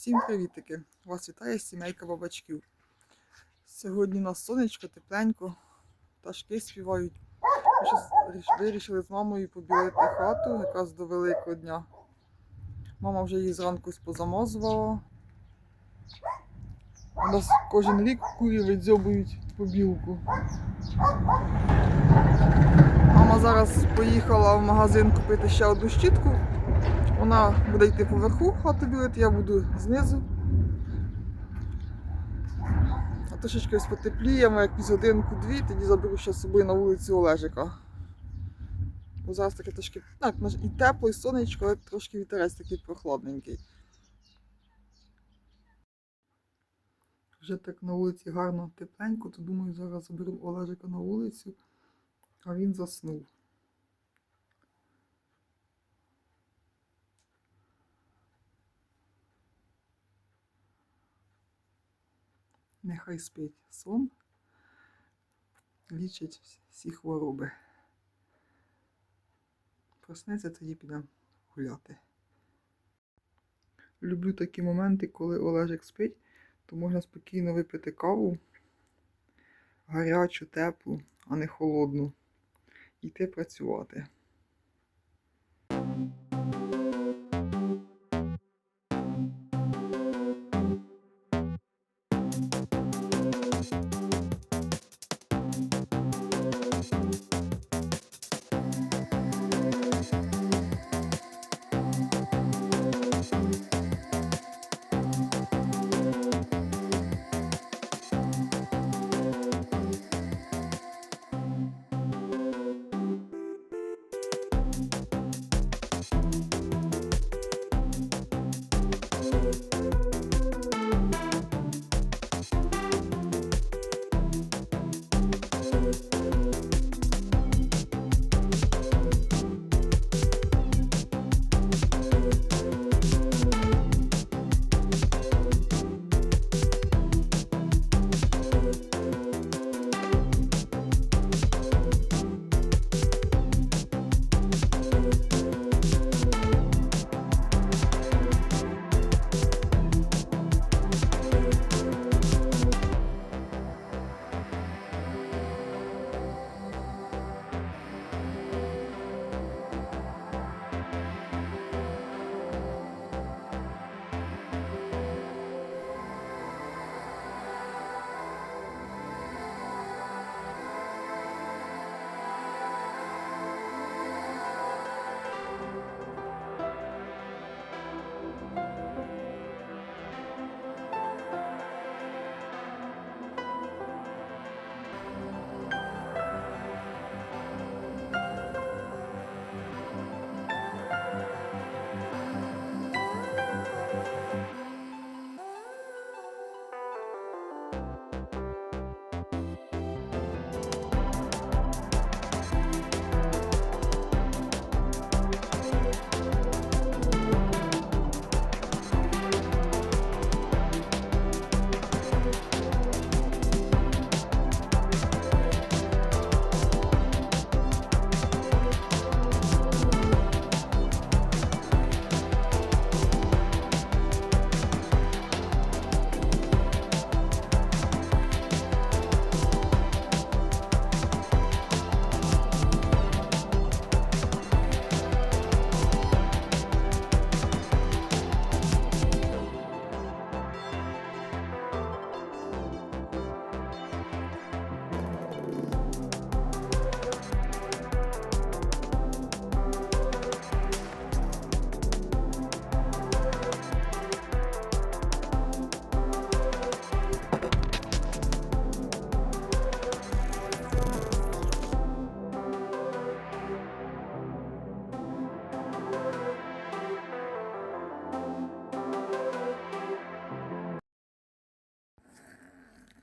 Всім привітики! Вас вітає сімейка бабачків. Сьогодні у нас сонечко, тепленько, пташки співають. Ми вирішили з мамою побілити хату якраз до Великого дня. Мама вже її зранку позамазувала. У нас кожен рік курі видзьобують побілку. Мама зараз поїхала в магазин купити ще одну щітку. Вона буде йти поверху хату білити, я буду знизу. А трошечки ось потепліє, ми якусь годинку-дві, тоді заберу ще з собою на вулицю Олежика. Бо зараз таке трошки так, і тепло, і сонечко, але трошки вітерець такий прохладненький. Вже так на вулиці гарно тепленько, то думаю, зараз заберу Олежика на вулицю, а він заснув. Нехай спить сон, лічить всі хвороби. Проснеться, тоді підемо гуляти. Люблю такі моменти, коли Олежик спить, то можна спокійно випити каву, гарячу, теплу, а не холодну, і йти працювати.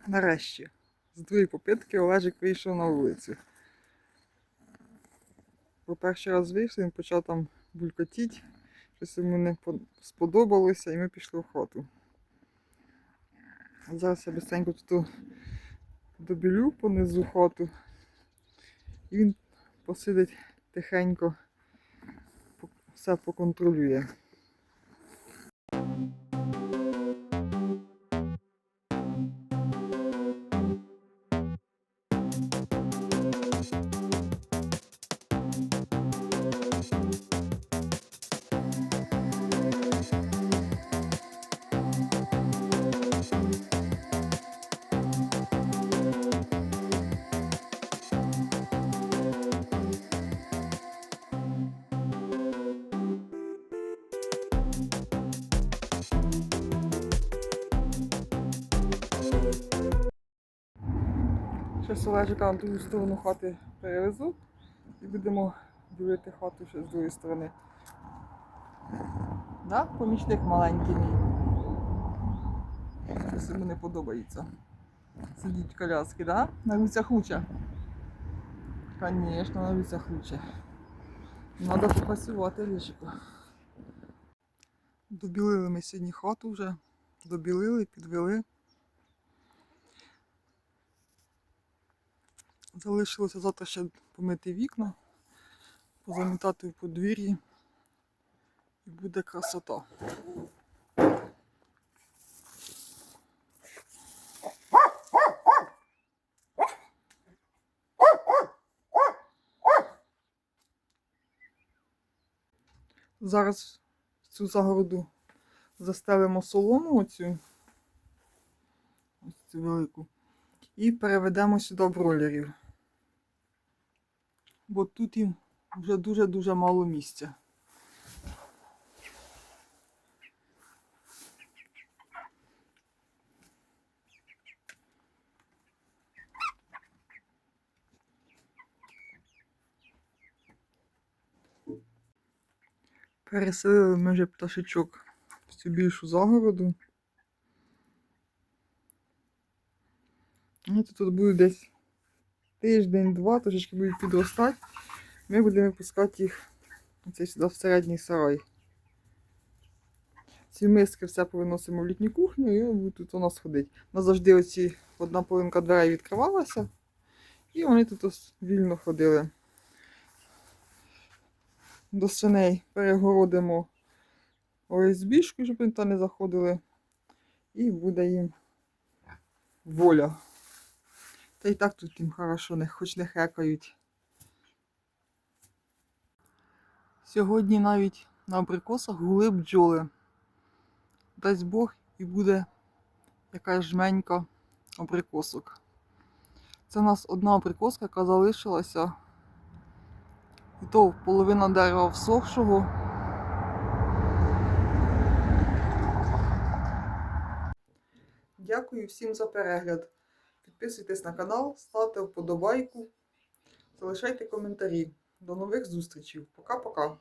Нарешті, з другої попитки Олежик вийшов на вулицю. Бо перший раз вийшов, він почав там булькотіти, щось йому не сподобалося, і ми пішли в хату. Зараз я быстренько тут добілю понизу хату, і він посидить тихенько, все поконтролює. Зараз Олежика на другу сторону хати перевезу і будемо ділити хату ще з другої сторони. Да? Помічник маленький мій. Щось йому не подобається. Сидіть коляски, да? На руцях лучше. Звісно, на руцях лучше. Треба попрацювати ліжико. Добілили ми сьогодні хату вже. Добілили, підвели. Залишилося завтра ще помити вікна, позамітати в подвір'ї. І буде красота. Зараз цю загороду застелимо солому оцю, ось цю велику, і переведемо сюди бройлерів. Бо тут їм вже дуже-дуже мало місця. Переселили ми пташечок в цю більшу загороду. Ну, тут буде десь тиждень-два, трошечки будуть підростати. Ми будемо випускати їх оце сюди в середній сарай. Ці миски все повиносимо в літню кухню і тут у нас ходити. У нас завжди оці одна половинка дверей відкривалася, і вони тут ось вільно ходили. До свиней перегородимо ОСБшку, щоб вони там не заходили. І буде їм воля. Та й так тут їм хорошо, хоч не хекають. Сьогодні навіть на абрикосах гули бджоли. Дасть Бог і буде якась жменька абрикосок. Це у нас одна абрикоска, яка залишилася. І то половина дерева всохшого. Дякую всім за перегляд. Підписуйтесь на канал, ставте вподобайку, залишайте коментарі. До нових зустрічей. Пока-пока.